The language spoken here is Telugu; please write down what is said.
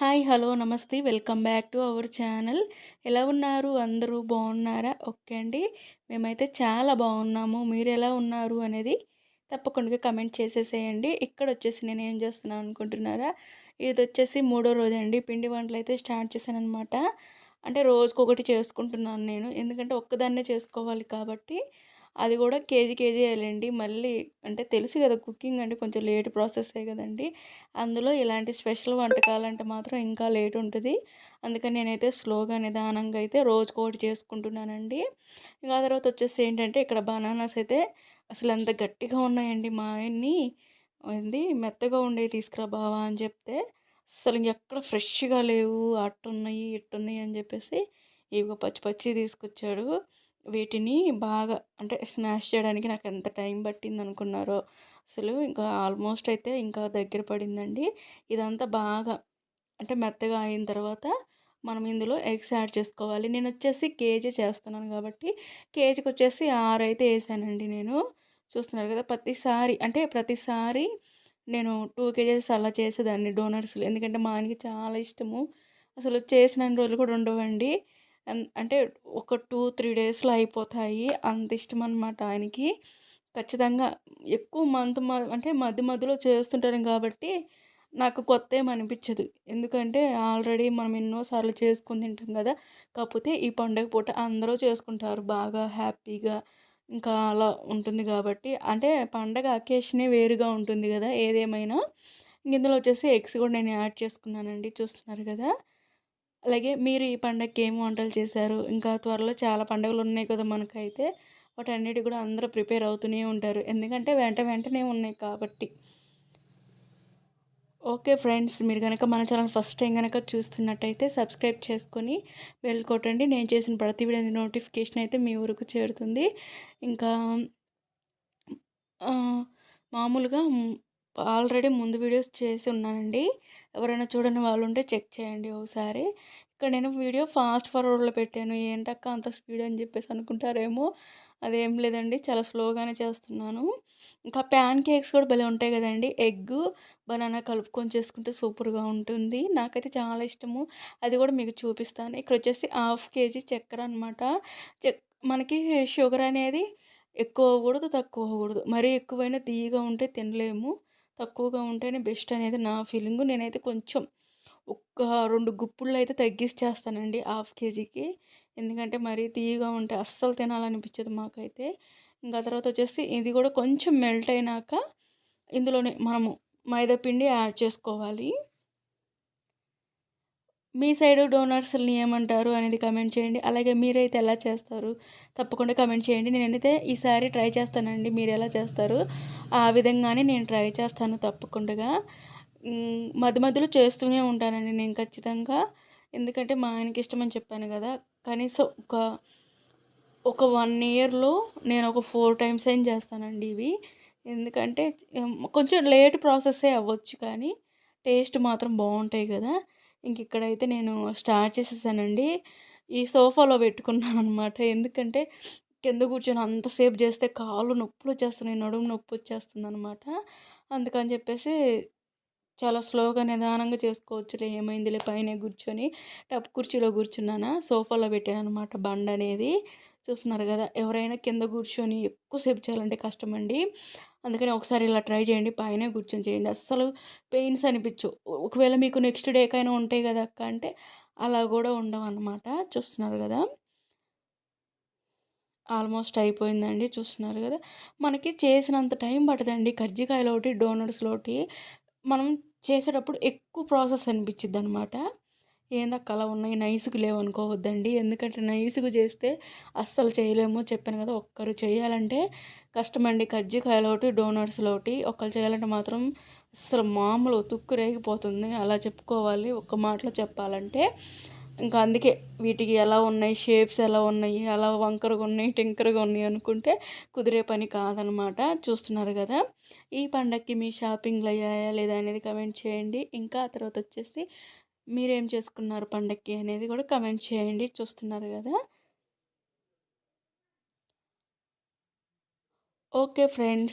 హాయ్ హలో నమస్తే. Welcome back to our channel. ఎలా ఉన్నారు? అందరూ బాగున్నారా? ఓకే అండి. మేమైతే చాలా బాగున్నాము. మీరు ఎలా ఉన్నారు అనేది తప్పకుండా కమెంట్ చేసేసేయండి. ఇక్కడ వచ్చేసి నేను ఏం చేస్తున్నాను అనుకుంటున్నారా? ఇది వచ్చేసి మూడో రోజు అండి పిండి వంటలు అయితే స్టార్ట్ చేశాను అనమాట అంటే రోజుకొకటి చేసుకుంటున్నాను నేను. ఎందుకంటే ఒక్కదాన్నే చేసుకోవాలి కాబట్టి అది కూడా కేజీ కేజీ వేయాలండి మళ్ళీ అంటే తెలుసు కదా కుకింగ్ అంటే కొంచెం లేట్ ప్రాసెస్సే కదండి. అందులో ఇలాంటి స్పెషల్ వంటకాలు అంటే మాత్రం ఇంకా లేట్ ఉంటుంది. అందుకని నేనైతే స్లోగా నిదానంగా అయితే రోజుకోటి చేసుకుంటున్నానండి. ఇంకా తర్వాత వచ్చేసి ఏంటంటే ఇక్కడ బనానాస్ అయితే అసలు ఎంత గట్టిగా ఉన్నాయండి మా ఆయన్ని. ఏంది? మెత్తగా ఉండేవి తీసుకురా బావా అని చెప్తే అసలు ఎక్కడ ఫ్రెష్గా లేవు. అట్టున్నాయి ఇట్టున్నాయి అని చెప్పేసి ఇవి పచ్చి పచ్చి తీసుకొచ్చాడు. వీటిని బాగా అంటే స్మాష్ చేయడానికి నాకు ఎంత టైం పట్టింది అనుకున్నారో అసలు ఇంకా ఆల్మోస్ట్ అయితే ఇంకా దగ్గర పడిందండి. ఇదంతా బాగా అంటే మెత్తగా అయిన తర్వాత మనం ఇందులో ఎగ్స్ యాడ్ చేసుకోవాలి. నేను వచ్చేసి కేజీ చేస్తున్నాను కాబట్టి కేజీకి వచ్చేసి ఆరు అయితే వేసానండి నేను. చూస్తున్నారు కదా ప్రతిసారి అంటే ప్రతిసారి నేను టూ కేజెస్ అలా చేసేదాన్ని డోనట్స్లు. ఎందుకంటే మా ఆయనకి చాలా ఇష్టము. అసలు చేసిన రోజులు కూడా ఉండవండి. అంటే ఒక టూ త్రీ డేస్లో అయిపోతాయి. అంత ఇష్టం అనమాట ఆయనకి. ఖచ్చితంగా ఎక్కువ మంత్ అంటే మధ్య మధ్యలో చేస్తుంటాను కాబట్టి నాకు కొత్త అనిపించదు. ఎందుకంటే ఆల్రెడీ మనం ఎన్నోసార్లు చేసుకుని తింటాం కదా. కాకపోతే ఈ పండుగ పూట అందరూ చేసుకుంటారు. బాగా హ్యాపీగా ఇంకా అలా ఉంటుంది కాబట్టి. అంటే పండగ అకేషనే వేరుగా ఉంటుంది కదా. ఏదేమైనా. ఇందులో వచ్చేసి ఎగ్స్ కూడా నేను యాడ్ చేసుకున్నానండి. చూస్తున్నారు కదా. అలాగే మీరు ఈ పండగకి ఏం వంటలు చేశారు? ఇంకా త్వరలో చాలా పండుగలు ఉన్నాయి కదా మనకైతే. వాటన్నిటి కూడా అందరూ ప్రిపేర్ అవుతూనే ఉంటారు. ఎందుకంటే వెంట వెంటనే ఉన్నాయి కాబట్టి. ఓకే ఫ్రెండ్స్ మీరు కనుక మన ఛానల్ ఫస్ట్ టైం కనుక చూస్తున్నట్టయితే సబ్స్క్రైబ్ చేసుకొని బెల్ కొట్టండి. నేను చేసిన ప్రతి వీడియో నోటిఫికేషన్ అయితే మీ ఊరికి చేరుతుంది. ఇంకా మామూలుగా ఆల్రెడీ ముందు వీడియోస్ చేసి ఉన్నానండి. ఎవరైనా చూడని వాళ్ళు ఉంటే చెక్ చేయండి ఒకసారి. ఇక్కడ నేను వీడియో ఫాస్ట్ ఫార్వర్డ్లో పెట్టాను. ఏంటక్క అంత స్పీడ్ అని చెప్పేసి అనుకుంటారేమో అదేం లేదండి. చాలా స్లోగానే చేస్తున్నాను. ఇంకా ప్యాన్ కేక్స్ కూడా భలే ఉంటాయి కదండి. ఎగ్ బనానా కలుపుకొని చేసుకుంటే సూపర్గా ఉంటుంది. నాకైతే చాలా ఇష్టము. అది కూడా మీకు చూపిస్తాను. ఇక్కడ వచ్చేసి హాఫ్ కేజీ చక్కెర అనమాట చెక్ మనకి షుగర్ అనేది ఎక్కువ అవ్వకూడదు తక్కువ అవ్వకూడదు. మరీ ఎక్కువైనా తీయగా ఉంటే తినలేము. తక్కువగా ఉంటేనే బెస్ట్ అనేది నా ఫీలింగ్. నేనైతే కొంచెం ఒక్క రెండు గుప్పుళ్ళు అయితే తగ్గిసి చేస్తానండి హాఫ్ కేజీకి. ఎందుకంటే మరీ తీయగా ఉంటే అస్సలు తినాలనిపించదు మాకైతే. ఇంకా తర్వాత వచ్చేసి ఇది కూడా కొంచెం మెల్ట్ అయినాక ఇందులోనే మనము మైదా పిండి యాడ్ చేసుకోవాలి. మీ సైడ్ డోనర్స్ని ఏమంటారు అనేది కమెంట్ చేయండి. అలాగే మీరైతే ఎలా చేస్తారు తప్పకుండా కమెంట్ చేయండి. నేనైతే ఈసారి ట్రై చేస్తానండి. మీరు ఎలా చేస్తారు ఆ విధంగానే నేను ట్రై చేస్తాను తప్పకుండా మధ్య మధ్యలో చేస్తూనే ఉంటానండి నేను ఖచ్చితంగా. ఎందుకంటే మా ఆయనకి ఇష్టమని చెప్పాను కదా. కనీసం ఒక ఒక వన్ ఇయర్లో నేను ఒక ఫోర్ టైమ్స్ అయిన చేస్తానండి ఇవి. ఎందుకంటే కొంచెం లేట్ ప్రాసెస్సే అవ్వచ్చు కానీ టేస్ట్ మాత్రం బాగుంటాయి కదా. ఇంక ఇక్కడైతే నేను స్టార్ట్ చేసేసానండి. ఈ సోఫాలో పెట్టుకున్నాను అనమాట ఎందుకంటే కింద కూర్చొని అంతసేపు చేస్తే కాళ్ళు నొప్పులు వచ్చేస్తున్నాయి నడుము నొప్పి వచ్చేస్తుంది అనమాట అందుకని చెప్పేసి చాలా స్లోగా నిదానంగా చేసుకోవచ్చులే ఏమైందిలే పైన కూర్చొని టప్ కుర్చీలో కూర్చున్నానా? సోఫాలో పెట్టాను అనమాట బండ అనేది చూస్తున్నారు కదా ఎవరైనా కింద కూర్చొని ఎక్కువసేపు చేయాలంటే కష్టమండి. అందుకని ఒకసారి ఇలా ట్రై చేయండి పైన కూర్చొని చేయండి. అస్సలు పెయిన్స్ అనిపించు. ఒకవేళ మీకు నెక్స్ట్ డేకైనా ఉంటాయి కదా అక్క అంటే అలా కూడా ఉండవు చూస్తున్నారు కదా? ఆల్మోస్ట్ అయిపోయిందండి చూస్తున్నారు కదా? మనకి చేసినంత టైం పడుతుందండి కజ్జికాయలోటి డోనట్స్లోటి మనం చేసేటప్పుడు ఎక్కువ ప్రాసెస్ అనిపించిద్ది అనమాట ఏందక్క అలా ఉన్నాయి? నైసుకు లేవనుకోవద్దండి ఎందుకంటే నైసుకు చేస్తే అస్సలు చేయలేము. చెప్పాను కదా ఒక్కరు చేయాలంటే కష్టమండి. కజ్జికాయలోటి డోనట్స్లోటి ఒకరు చేయాలంటే మాత్రం అసలు మామూలు తుక్కు రేగిపోతుంది. అలా చెప్పుకోవాలి. ఒక్క మాటలో చెప్పాలంటే ఇంకా అందుకే వీటికి ఎలా ఉన్నాయి? షేప్స్ ఎలా ఉన్నాయి? అలా వంకరగా ఉన్నాయి టింకరగా ఉన్నాయి అనుకుంటే కుదిరే పని కాదనమాట. చూస్తున్నారు కదా ఈ పండగకి మీ షాపింగ్లు అయ్యాయా లేదా అనేది కమెంట్ చేయండి. ఇంకా ఆ తర్వాత వచ్చేసి మీరేం చేసుకున్నారు పండక్కి అనేది కూడా కమెంట్ చేయండి. చూస్తున్నారు కదా? Okay friends.